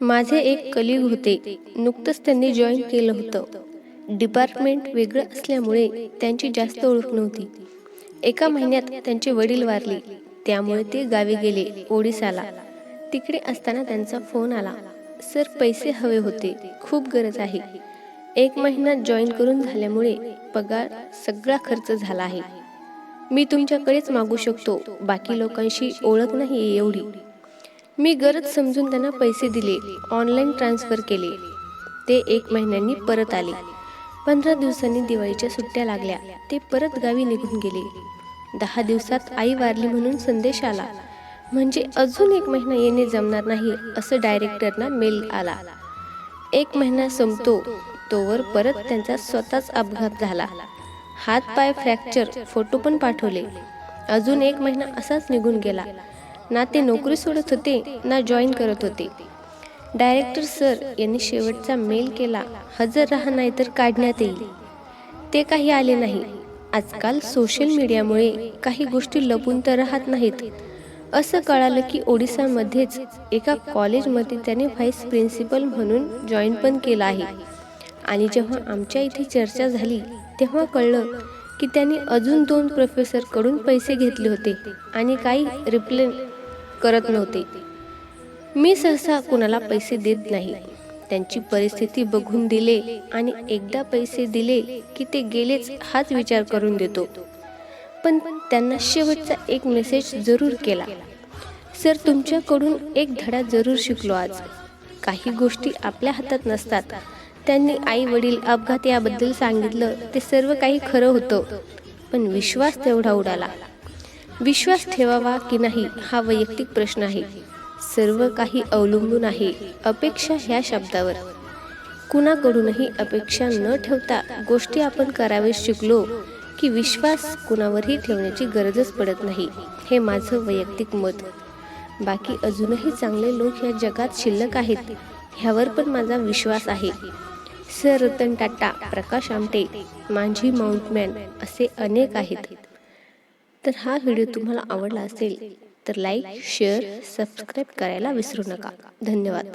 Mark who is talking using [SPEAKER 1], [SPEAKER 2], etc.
[SPEAKER 1] माझे एक कलिग होते. नुकतंच त्यांनी जॉईन केलं होतं. डिपार्टमेंट वेगळं असल्यामुळे त्यांची जास्त ओळख नव्हती. एका महिन्यात त्यांचे वडील वारले. त्यामुळे ते गावी गेले ओडिसाला. तिकडे असताना त्यांचा फोन आला. सर पैसे हवे होते. खूप गरज आहे. एक महिना जॉईन करून झाल्यामुळे पगार सगळा खर्च झाला आहे. मी तुमच्याकडेच मागू शकतो. बाकी लोकांशी ओळख नाही एवढी. मी गरज समजून त्यांना पैसे दिले ऑनलाईन ट्रान्सफर केले. ते एक महिन्यांनी परत आले. पंधरा दिवसांनी दिवाळीच्या सुट्ट्या लागल्या. ते परत गावी निघून गेले. दहा दिवसात आई वारली म्हणून संदेश आला. म्हणजे अजून एक महिना येणे जमणार नाही असं डायरेक्टरना मेल आला. एक महिना संपतो तोवर परत त्यांचा स्वतःच अपघात झाला. हात पाय फ्रॅक्चर फोटो पण पाठवले. अजून एक महिना असाच निघून गेला. ना ते नोकरी सोडत होते ना जॉईन करत होते. डायरेक्टर सर यांनी शेवटचा मेल केला हजर राहा नाही तर काढण्यात येईल. ते काही आले नाही. आजकाल सोशल मीडियामुळे काही गोष्टी लपून तर राहत नाहीत. असं कळालं की ओडिसामध्येच एका कॉलेजमध्ये त्याने व्हाईस प्रिन्सिपल म्हणून जॉईन पण केलं आहे. आणि जेव्हा आमच्या इथे चर्चा झाली तेव्हा कळलं की त्यांनी अजून दोन प्रोफेसरकडून पैसे घेतले होते आणि काही रिप्ले करत नव्हते. मी सहसा कुणाला पैसे देत नाही. त्यांची परिस्थिती बघून दिले आणि एकदा पैसे दिले की ते गेलेच हाच विचार करून देतो. पण त्यांना शेवटचा एक मेसेज जरूर केला. सर तुमच्याकडून एक धडा जरूर शिकलो आज. काही गोष्टी आपल्या हातात नसतात. त्यांनी आई वडील अपघात याबद्दल सांगितलं ते सर्व काही खरं होतं. पण विश्वास तेवढा उडाला. विश्वास ठेवावा की नाही हा वैयक्तिक प्रश्न आहे. सर्व काही अवलंबून आहे अपेक्षा ह्या शब्दावर. कुणाकडूनही अपेक्षा न ठेवता गोष्टी आपण करावे शिकलो की विश्वास कुणावरही ठेवण्याची गरजच पडत नाही हे माझं वैयक्तिक मत. बाकी अजूनही चांगले लोक या जगात शिल्लक आहेत ह्यावर पण माझा विश्वास आहे. Sir Ratan Tata Prakash Amte Manjhi mountain man असे अनेक आहेत. तर हा व्हिडिओ तुम्हाला आवडला असेल तर लाईक शेअर सबस्क्राईब करायला विसरू नका. धन्यवाद.